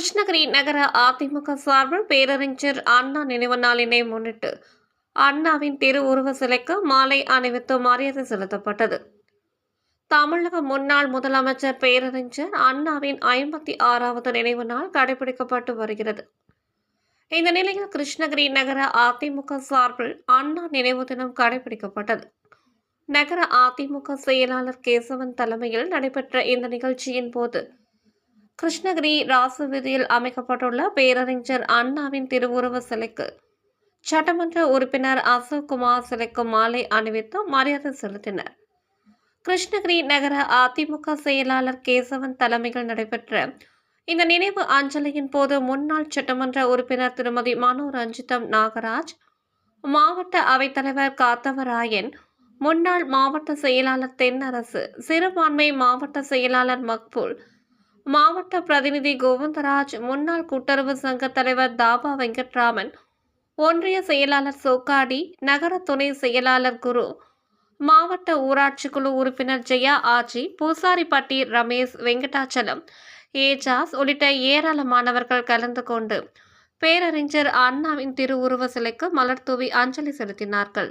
கிருஷ்ணகிரி நகர அதிமுக சார்பில் பேரறிஞர் அண்ணா நினைவு நாளினை முன்னிட்டு அண்ணாவின் திருவுருவ சிலைக்கு மாலை அணிவித்து மரியாதை செலுத்தப்பட்டது. தமிழக முன்னாள் முதலமைச்சர் பேரறிஞர் அண்ணாவின் ஐம்பத்தி ஆறாவது நினைவு நாள் கடைபிடிக்கப்பட்டு வருகிறது. இந்த நிலையில் கிருஷ்ணகிரி நகர அதிமுக சார்பில் அண்ணா நினைவு தினம் கடைபிடிக்கப்பட்டது. நகர அதிமுக செயலாளர் கேசவன் தலைமையில் நடைபெற்ற இந்த நிகழ்ச்சியின் போது கிருஷ்ணகிரி ராசவீதியில் அமைக்கப்பட்டுள்ள பேரறிஞர் அண்ணாவின் திருவுருவ சிலைக்கு சட்டமன்ற உறுப்பினர் அசோக் குமார் சிலைக்கு மாலை அணிவித்து மரியாதை செலுத்தினர். கிருஷ்ணகிரி நகர அதிமுக செயலாளர் கேசவன் தலைமையில் நடைபெற்ற இந்த நினைவு அஞ்சலியின் போது முன்னாள் சட்டமன்ற உறுப்பினர் திருமதி மனோ ரஞ்சிதம் நாகராஜ் மாவட்ட அவைத்தலைவர் காத்தவராயன் முன்னாள் மாவட்ட செயலாளர் தென்னரசு சிறுபான்மை மாவட்ட செயலாளர் மக்பூல் மாவட்ட பிரதிநிதி கோவிந்தராஜ் முன்னாள் கூட்டுறவு சங்க தலைவர் தாபா வெங்கட்ராமன் ஒன்றிய செயலாளர் சோக்காடி நகர துணை செயலாளர் குரு மாவட்ட ஊராட்சி குழு உறுப்பினர் ஜெயா ஆஜி பூசாரிப்பட்டி ரமேஷ் வெங்கடாச்சலம் ஏஜாஸ் உள்ளிட்ட ஏராளமானவர்கள் கலந்து கொண்டு பேரறிஞர் அண்ணாவின் திருவுருவ சிலைக்கு மலர் தூவி அஞ்சலி செலுத்தினார்கள்